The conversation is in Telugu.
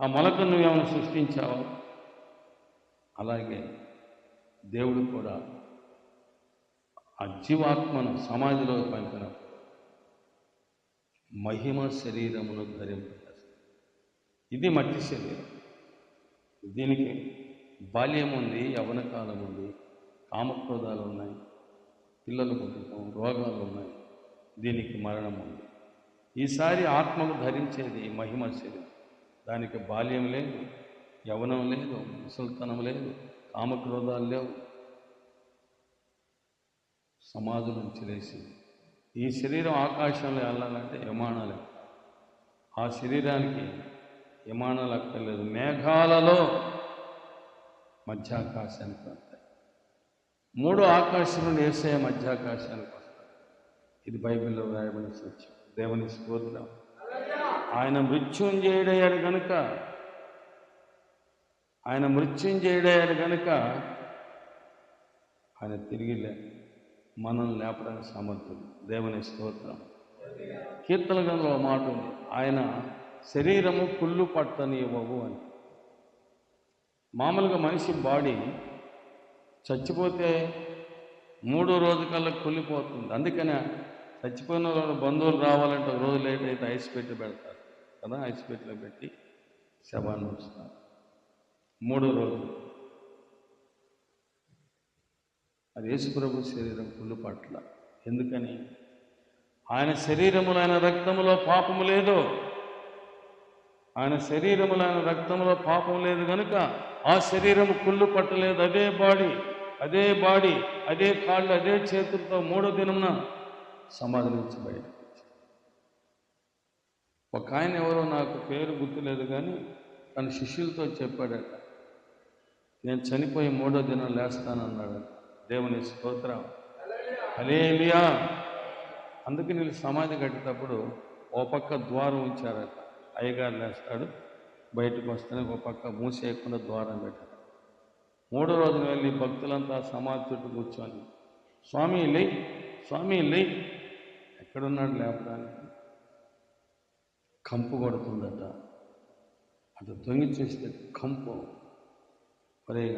ఆ మొలకను నువ్వేమైనా సృష్టించావా? అలాగే దేవుడు కూడా ఆ జీవాత్మను సమాధిలో పంపిన మహిమ శరీరమును ధరింపజేస్తాడు ఇది మట్టి శరీరం. దీనికి బాల్యం ఉంది యవన కాలం ఉంది కామక్రోధాలు ఉన్నాయి పిల్లలు పుట్టడం రోగాలు ఉన్నాయి దీనికి మరణం ఉంది. ఈసారి ఆత్మకు ధరించేది మహిమ శరీరం. దానికి బాల్యం లేదు యవనం లేదు ముసల్తనం లేదు కామక్రోధాలు లేవు. సమాధి నుంచి లేచి ఈ శరీరం ఆకాశంలో వెళ్ళాలంటే విమానాలు ఆ శరీరానికి విమానాలు అక్కర్లేదు. మేఘాలలో మధ్యాకాశానికి వస్తాయి. మూడు ఆకాశం నుండి వేసే మధ్యాకాశానికి వస్తాయి. ఇది బైబిల్లో రాయబడిన సత్యం. దేవుని స్తోత్రం. ఆయన మృత్యుంజయుడయ్యాడు కనుక ఆయన మృత్యుంజయుడయ్యాడు కనుక ఆయన తిరిగి లే మనం లేపడానికి సమర్థుడు దేవుని స్తోత్రం. కీర్తన గంధంలో మాట ఉంది. ఆయన శరీరము కుళ్ళు పట్టనివ్వవు అని. మామూలుగా మనిషి బాడీ చచ్చిపోతే మూడో రోజు కల్లా కుళ్ళిపోతుంది. అందుకనే చచ్చిపోయిన వాళ్ళు బంధువులు రావాలంటే ఒక రోజు లేట్ అయితే ఐస్ పెట్టి పెడతారు. కదా ఐస్ పెట్టిలో పెట్టి శవాన్ని ఉంచుతారు. మూడో రోజు అది యేసుప్రభు శరీరం కుళ్ళు పట్ల. ఎందుకని? ఆయన శరీరములో ఆయన రక్తములో పాపము లేదు. ఆయన శరీరములో ఆయన రక్తంలో పాపం లేదు కనుక ఆ శరీరము కుళ్ళు పట్టలేదు. అదే బాడీ అదే బాడీ అదే కాళ్ళు అదే చేతులతో మూడో దినమున సమాధి ఒక ఆయన ఎవరో నాకు పేరు గుర్తులేదు కానీ తన శిష్యులతో చెప్పాడట. నేను చనిపోయి మూడో దినం లేస్తానన్నాడు. దేవుని స్తోత్రం. హలేలియా అందుకే వీళ్ళు సమాధి కట్టేటప్పుడు ఓ పక్క ద్వారం ఉంచారట. అయ్యగారు లేస్తాడు. బయటకు వస్తేనే ఒక పక్క మూసేయకుండా ద్వారం పెట్టారు మూడో రోజున వెళ్ళి భక్తులంతా సమాధి చుట్టూ కూర్చొని స్వామి లే స్వామి లే ఎక్కడున్నాడు లేపడానికి? కంపు కొడుతుందట. అటు తొంగి చూస్తే కంపు. మరి